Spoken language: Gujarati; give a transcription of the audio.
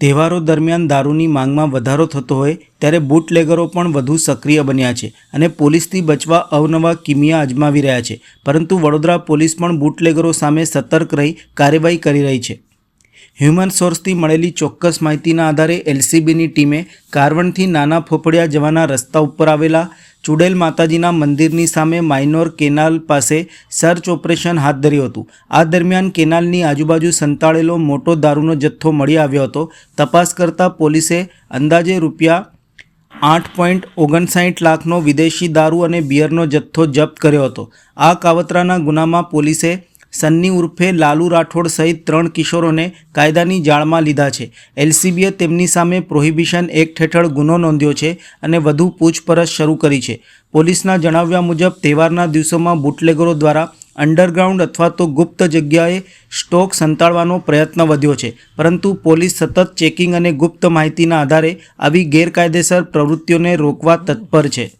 તહેવારો દરમિયાન દારૂની માંગમાં વધારો થતો હોય ત્યારે બુટલેગરો પણ વધુ સક્રિય બન્યા છે અને પોલીસથી બચવા અવનવા કિમિયા અજમાવી રહ્યા છે. પરંતુ વડોદરા પોલીસ પણ બુટલેગરો સામે સતર્ક રહી કાર્યવાહી કરી રહી છે. હ્યુમન સોર્સથી મળેલી ચોક્કસ માહિતીના આધારે એલસીબીની ટીમે કારવણથી નાના ફોફડિયા જવાના રસ્તા ઉપર આવેલા ચુડેલ માતાજીના મંદિરની સામે માઇનોર કેનાલ પાસે સર્ચ ઓપરેશન હાથ ધર્યું હતું. આ દરમિયાન કેનાલની આજુબાજુ સંતાડેલો મોટો દારૂનો જથ્થો મળી આવ્યો હતો. તપાસ કરતાં પોલીસે અંદાજે રૂપિયા આઠ પોઈન્ટ ઓગણસાઠ લાખનો વિદેશી દારૂ અને બિયરનો જથ્થો જપ્ત કર્યો હતો. આ કાવતરાના ગુનામાં પોલીસે સન્ની ઉર્ફે લાલુ રાઠોડ સહિત ત્રણ કિશોરોને કાયદાની જાળમાં લીધા છે. એલસીબીએ તેમની સામે પ્રોહિબિશન એક્ટ હેઠળ ગુનો નોંધ્યો છે અને વધુ પૂછપરછ શરૂ કરી છે. પોલીસના જણાવ્યા મુજબ, તહેવારના દિવસોમાં બુટલેગરો દ્વારા અંડરગ્રાઉન્ડ અથવા તો ગુપ્ત જગ્યાએ સ્ટોક સંતાડવાનો પ્રયત્ન વધ્યો છે. પરંતુ પોલીસ સતત ચેકિંગ અને ગુપ્ત માહિતીના આધારે આવી ગેરકાયદેસર પ્રવૃત્તિઓને રોકવા તત્પર છે.